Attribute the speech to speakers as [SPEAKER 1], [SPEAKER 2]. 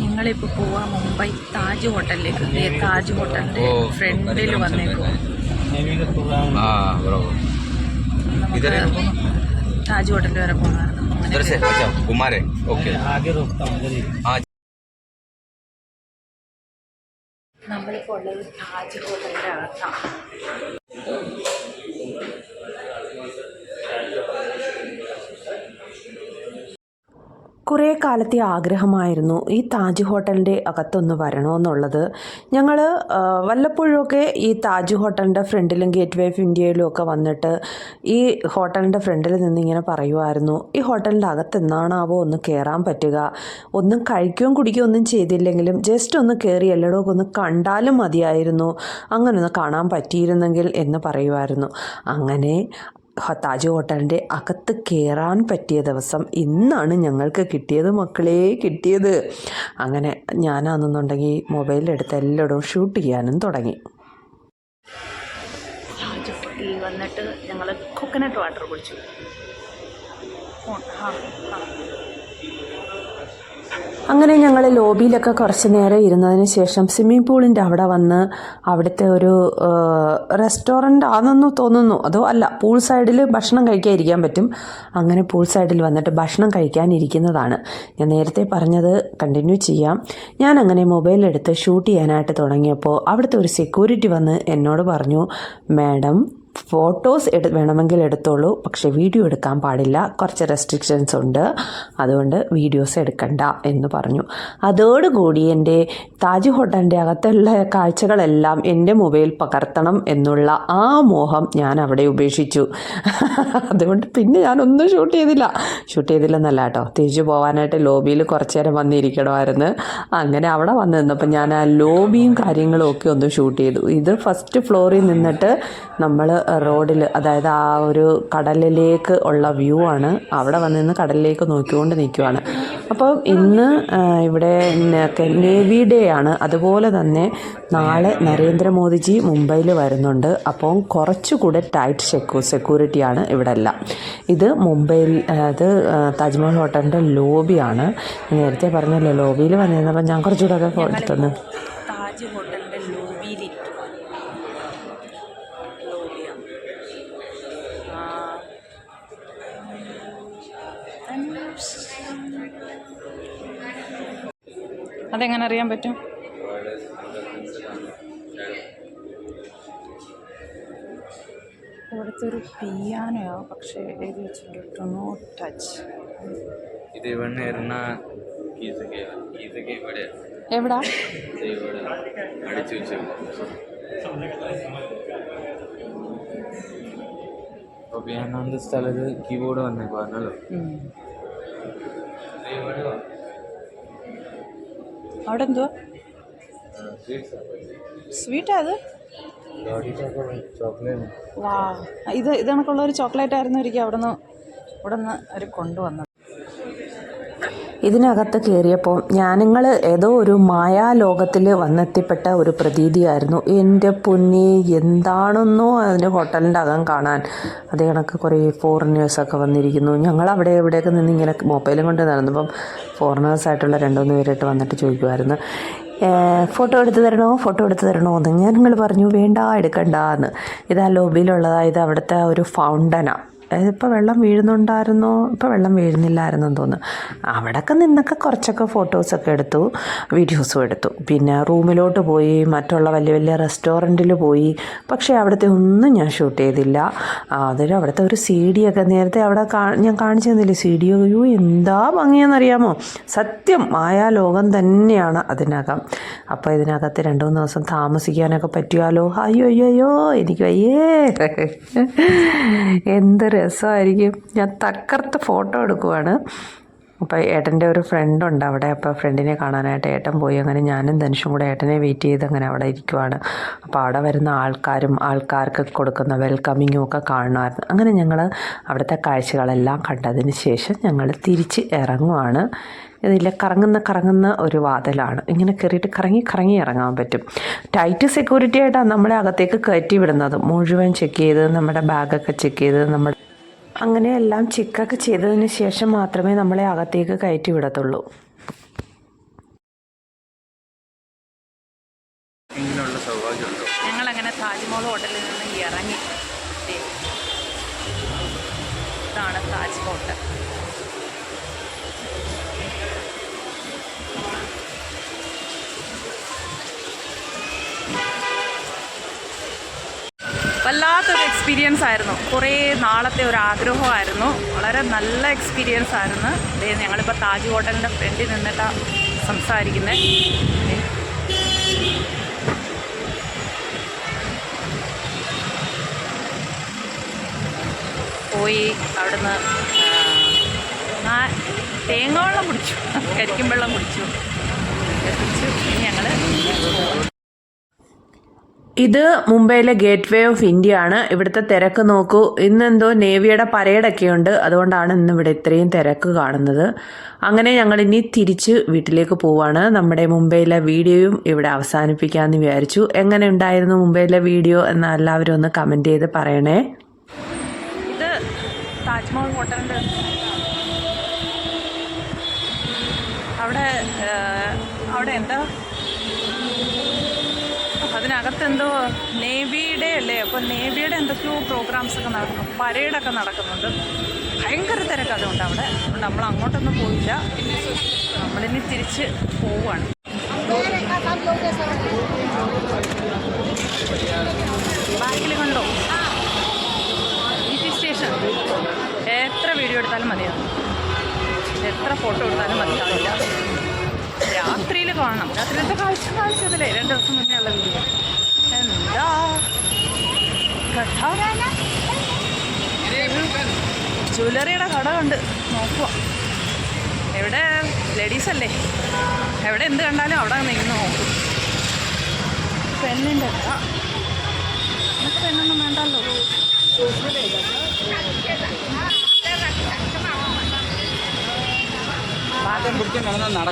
[SPEAKER 1] ഞങ്ങളിപ്പോൾ പോവാ മുംബൈ താജ് ഹോട്ടലിലേക്ക്. താജ് ഹോട്ടലിന്റെ ഫ്രണ്ടിൽ വന്നേക്കോ. താജ് ഹോട്ടൽ വരെ
[SPEAKER 2] പോകണം
[SPEAKER 1] നമ്മളിപ്പോൾ ഉള്ളത് താജ് ഹോട്ടലിന്റെ അകത്താണ്.
[SPEAKER 3] കുറേ കാലത്തെ ആഗ്രഹമായിരുന്നു ഈ താജ് ഹോട്ടലിന്റെ അകത്തൊന്ന് വരണമെന്നുള്ളത്. ഞങ്ങൾ വല്ലപ്പോഴുമൊക്കെ ഈ താജ് ഹോട്ടലിന്റെ ഫ്രണ്ടിലും ഗേറ്റ് വേ ഓഫ് ഇന്ത്യയിലും ഒക്കെ വന്നിട്ട് ഈ ഹോട്ടലിന്റെ ഫ്രണ്ടിൽ നിന്ന് ഇങ്ങനെ പറയുമായിരുന്നു ഈ ഹോട്ടലിന്റെ അകത്ത് എന്നാണാവോ ഒന്ന് കയറാൻ പറ്റുക? ഒന്നും കഴിക്കുകയും കുടിക്കുകയും ഒന്നും ചെയ്തില്ലെങ്കിലും ജസ്റ്റ് ഒന്ന് കയറി എല്ലായിടവും ഒന്ന് കണ്ടാലും മതിയായിരുന്നു. അങ്ങനെ ഒന്ന് കാണാൻ പറ്റിയിരുന്നെങ്കിൽ എന്ന് പറയുമായിരുന്നു. അങ്ങനെ താജ് ഹോട്ടലിന്റെ അകത്ത് കയറാൻ പറ്റിയ ദിവസം ഇന്നാണ് ഞങ്ങൾക്ക് കിട്ടിയത് മക്കളെ കിട്ടിയത്. അങ്ങനെ ഞാനാണെന്നുണ്ടെങ്കിൽ മൊബൈലെടുത്ത് എല്ലായിടവും ഷൂട്ട് ചെയ്യാനും തുടങ്ങി.
[SPEAKER 1] വന്നിട്ട് ഞങ്ങൾ കോക്കനട്ട് വാട്ടർ കുടിച്ചു. ആ, ആ.
[SPEAKER 3] അങ്ങനെ ഞങ്ങൾ ലോബിയിലൊക്കെ കുറച്ച് നേരം ഇരുന്നതിന് ശേഷം സ്വിമ്മിംഗ് പൂളിന്റെ അവിടെ വന്ന് അവിടുത്തെ ഒരു റെസ്റ്റോറന്റ് ആണെന്ന് തോന്നുന്നു. അതോ അല്ല പൂൾ സൈഡിൽ ഭക്ഷണം കഴിക്കാൻ ഇരിക്കാൻ പറ്റും. അങ്ങനെ പൂൾ സൈഡിൽ വന്നിട്ട് ഭക്ഷണം കഴിക്കാനിരിക്കുന്നതാണ്. ഞാൻ നേരത്തെ പറഞ്ഞത് കണ്ടിന്യൂ ചെയ്യാം. ഞാൻ അങ്ങനെ മൊബൈലെടുത്ത് ഷൂട്ട് ചെയ്യാനായിട്ട് തുടങ്ങിയപ്പോൾ അവിടുത്തെ ഒരു സെക്യൂരിറ്റി വന്ന് എന്നോട് പറഞ്ഞു മാഡം ഫോട്ടോസ് എടു വേണമെങ്കിൽ എടുത്തോളൂ. പക്ഷെ വീഡിയോ എടുക്കാൻ പാടില്ല. കുറച്ച് റെസ്ട്രിക്ഷൻസ് ഉണ്ട്. അതുകൊണ്ട് വീഡിയോസ് എടുക്കണ്ട എന്ന് പറഞ്ഞു. അതോടുകൂടി എന്റെ താജ് ഹോട്ടലിന്റെ അകത്തുള്ള കാഴ്ചകളെല്ലാം എന്റെ മൊബൈൽ പകർത്തണം എന്നുള്ള ആ മോഹം ഞാൻ അവിടെ ഉപേക്ഷിച്ചു. അതുകൊണ്ട് പിന്നെ ഞാനൊന്നും ഷൂട്ട് ചെയ്തില്ല. ഷൂട്ട് ചെയ്തില്ലെന്നല്ല കേട്ടോ. തിരിച്ചു പോകാനായിട്ട് ലോബിയിൽ കുറച്ച് നേരം വന്നിരിക്കണമായിരുന്നു. അങ്ങനെ അവിടെ വന്നു നിന്നപ്പോൾ ഞാൻ ആ ലോബിയും കാര്യങ്ങളും ഒക്കെ ഒന്ന് ഷൂട്ട് ചെയ്തു. ഇത് ഫസ്റ്റ് ഫ്ലോറിൽ നിന്നിട്ട് നമ്മൾ റോഡിൽ അതായത് ആ ഒരു കടലിലേക്ക് ഉള്ള വ്യൂ ആണ്. അവിടെ വന്ന് നിന്ന് കടലിലേക്ക് നോക്കിക്കൊണ്ട് നിൽക്കുവാണ്. അപ്പോൾ ഇന്ന് ഇവിടെ നേവി ഡേ ആണ്. അതുപോലെ തന്നെ നാളെ നരേന്ദ്രമോദിജി മുംബൈയിൽ വരുന്നുണ്ട്. അപ്പം കുറച്ചുകൂടെ ടൈറ്റ് സെക്യൂ സെക്യൂരിറ്റിയാണ് ഇവിടെ എല്ലാം ഇത് മുംബൈയിൽ അത് താജ്മഹൽ ഹോട്ടലിന്റെ ലോബിയാണ്. നേരത്തെ പറഞ്ഞല്ലോ ലോബിയിൽ വന്നിരുന്നപ്പോൾ ഞാൻ കുറച്ചുകൂടെ ഒക്കെ എടുത്തൊന്ന്.
[SPEAKER 1] താജ് അതെങ്ങനെ അറിയാൻ പറ്റും? ഇവിടുത്തെ ഒരു പിയാനോ? പക്ഷേ എഴുതി വെച്ചിട്ടുണ്ട്. നോ ടച്ച്
[SPEAKER 2] ഇത് ഇവിടെ ഇരുന്ന കീസൊക്കെ കീസൊക്കെ ഇവിടെ.
[SPEAKER 1] എവിടാ?
[SPEAKER 2] ഇവിടെ അടിച്ചു വെച്ചു സ്ഥലത്ത് കീബോർഡ് വന്നേക്കുവാണല്ലോ.
[SPEAKER 1] അവിടെ എന്തുവാ സ്വീറ്റാ അത്? വാ. ഇത് ഇത് കണക്കുള്ള ഒരു ചോക്ലേറ്റ് ആയിരുന്നു ഒരിക്കൽ അവിടെ നിന്ന് ഇവിടെ നിന്ന് അവർ കൊണ്ടുവന്നത്.
[SPEAKER 3] ഇതിനകത്ത് കയറിയപ്പോൾ ഞാനിങ്ങൾ ഏതോ ഒരു മായാലോകത്തിൽ വന്നെത്തിപ്പെട്ട ഒരു പ്രതീതിയായിരുന്നു. എന്റെ പൊന്നി എന്താണെന്നോ അതിന് ഹോട്ടലിന്റെ അകം കാണാൻ. അതേ കണക്ക് കുറേ ഫോറിനേഴ്സൊക്കെ വന്നിരിക്കുന്നു. ഞങ്ങൾ അവിടെ എവിടെയൊക്കെ നിന്ന് ഇങ്ങനെ മൊബൈലും കൊണ്ട് നടന്നപ്പം ഫോറിനേഴ്സായിട്ടുള്ള രണ്ടുമൂന്ന് പേരായിട്ട് വന്നിട്ട് ചോദിക്കുമായിരുന്നു ഫോട്ടോ എടുത്ത് തരണോ? ഫോട്ടോ എടുത്ത് തരണോ എന്ന് ഞാൻ നിങ്ങൾ പറഞ്ഞു വേണ്ട എടുക്കണ്ട എന്ന്. ഇതാ ലോബിയിലുള്ളതാ ഇത് അവിടുത്തെ ഒരു ഫൗണ്ടനാണ് ഇപ്പോൾ വെള്ളം വീഴുന്നുണ്ടായിരുന്നോ? ഇപ്പോൾ വെള്ളം വീഴുന്നില്ലായിരുന്നു എന്ന് തോന്നുന്നു. അവിടെയൊക്കെ നിന്നൊക്കെ കുറച്ചൊക്കെ ഫോട്ടോസൊക്കെ എടുത്തു വീഡിയോസും എടുത്തു. പിന്നെ റൂമിലോട്ട് പോയി മറ്റുള്ള വലിയ വലിയ റെസ്റ്റോറന്റിൽ പോയി. പക്ഷേ അവിടുത്തെ ഒന്നും ഞാൻ ഷൂട്ട് ചെയ്തില്ല. അതൊരു അവിടുത്തെ ഒരു സി ഡി ഒക്കെ നേരത്തെ അവിടെ ഞാൻ കാണിച്ചു തന്നില്ലേ സി ഡി അയ്യോ എന്താ ഭംഗിയെന്നറിയാമോ? സത്യം മായാ ലോകം തന്നെയാണ് അതിനകം. അപ്പോൾ ഇതിനകത്ത് രണ്ട് മൂന്ന് ദിവസം താമസിക്കാനൊക്കെ പറ്റിയാലോ അയ്യോ അയ്യോ അയ്യോ എനിക്ക് വയ്യേ. എന്ത് രസമായിരിക്കും. ഞാൻ തക്കർത്ത് ഫോട്ടോ എടുക്കുവാണ്. അപ്പോൾ ഏട്ടന്റെ ഒരു ഫ്രണ്ട് ഉണ്ട് അവിടെ. അപ്പോൾ ഫ്രണ്ടിനെ കാണാനായിട്ട് ഏട്ടൻ പോയി. അങ്ങനെ ഞാനും ധനുഷും കൂടെ ഏട്ടനെ വെയിറ്റ് ചെയ്ത് അങ്ങനെ അവിടെ ഇരിക്കുവാണ്. അപ്പോൾ അവിടെ വരുന്ന ആൾക്കാരും ആൾക്കാർക്ക് കൊടുക്കുന്ന വെൽക്കമിങ്ങും ഒക്കെ കാണുമായിരുന്നു. അങ്ങനെ ഞങ്ങൾ അവിടുത്തെ കാഴ്ചകളെല്ലാം കണ്ടതിന് ശേഷം ഞങ്ങൾ തിരിച്ച് ഇറങ്ങുവാണ്. ഇതില്ല കറങ്ങുന്ന കറങ്ങുന്ന ഒരു വാതിലാണ്. ഇങ്ങനെ കയറിയിട്ട് കറങ്ങി കറങ്ങി ഇറങ്ങാൻ പറ്റും. ടൈറ്റ് സെക്യൂരിറ്റി ആയിട്ടാണ് നമ്മളെ അകത്തേക്ക് കയറ്റി വിടുന്നത്. മുഴുവൻ ചെക്ക് ചെയ്ത് നമ്മുടെ ബാഗൊക്കെ ചെക്ക് ചെയ്ത് നമ്മുടെ അങ്ങനെ എല്ലാം ചിക്കൊക്കെ ചെയ്തതിന് ശേഷം മാത്രമേ നമ്മളെ അകത്തേക്ക് കയറ്റി വിടത്തുള്ളൂ.
[SPEAKER 2] ഞങ്ങൾ
[SPEAKER 1] അങ്ങനെ താജ്മഹൽ ഹോട്ടലിൽ നിന്ന് ഇറങ്ങി. ഇതാണ് താജ് ഹോട്ടൽ. വല്ലാത്തൊരു എക്സ്പീരിയൻസ് ആയിരുന്നു. കുറേ നാളത്തെ ഒരു ആഗ്രഹമായിരുന്നു. വളരെ നല്ല എക്സ്പീരിയൻസ് ആയിരുന്നു. ദേ ഞങ്ങളിപ്പോൾ താജ് ഹോട്ടലിന്റെ ഫ്രണ്ടിൽ നിന്നിട്ടാണ് സംസാരിക്കുന്നത് പോയി അവിടുന്ന് തേങ്ങ വെള്ളം കുടിച്ചു. കരിക്കും വെള്ളം കുടിച്ചു. ഞങ്ങൾ
[SPEAKER 3] ഇത് മുംബൈയിലെ ഗേറ്റ് വേ ഓഫ് ഇന്ത്യ ആണ് ഇവിടുത്തെ തിരക്ക് നോക്കൂ. ഇന്നെന്തോ നേവിയുടെ പരേഡൊക്കെ ഉണ്ട് അതുകൊണ്ടാണ് ഇന്ന് ഇവിടെ ഇത്രയും തിരക്ക് കാണുന്നത്. അങ്ങനെ ഞങ്ങൾ ഇനി തിരിച്ച് വീട്ടിലേക്ക് പോവാണ്. നമ്മുടെ മുംബൈയിലെ വീഡിയോയും ഇവിടെ അവസാനിപ്പിക്കാമെന്ന് വിചാരിച്ചു. എങ്ങനെ ഉണ്ടായിരുന്നു മുംബൈയിലെ വീഡിയോ എന്ന് എല്ലാവരും ഒന്ന് കമന്റ് ചെയ്ത് പറയണേ.
[SPEAKER 1] ഇത് താജ്മഹൽ അവിടെ അവിടെ എന്താ അതിനകത്ത് എന്തോ നേവിയുടെ അല്ലേ? അപ്പോൾ നേവിയുടെ എന്തൊക്കെയോ പ്രോഗ്രാംസ് ഒക്കെ നടക്കുന്നു. പരേഡൊക്കെ നടക്കുന്നുണ്ട്. ഭയങ്കര തിരക്ക് അതുകൊണ്ട് അവിടെ. നമ്മൾ അങ്ങോട്ടൊന്നും പോയില്ല. നമ്മളിനി തിരിച്ച് പോവാണ്. ബാക്കിൽ കണ്ടോ? സ്റ്റേഷൻ എത്ര വീഡിയോ എടുത്താലും മതിയാവും. എത്ര ഫോട്ടോ എടുത്താലും മതിയാവില്ല. കാണണം രാത്രിയിലത്തെ കാഴ്ച കാണിച്ചതല്ലേ രണ്ട് ദിവസം മുന്നേ ഉള്ള വീഡിയോ എന്താ? ജ്വല്ലറിയുടെ കട കണ്ട് നോക്കുക എവിടെ? ലേഡീസ് അല്ലേ? എവിടെ എന്ത് കണ്ടാലും അവിടെ നിന്ന് നോക്കും. പെണ്ണിന്റെ കട. നമുക്ക് പെണ്ണൊന്നും വേണ്ടല്ലോ.
[SPEAKER 2] നടന്ന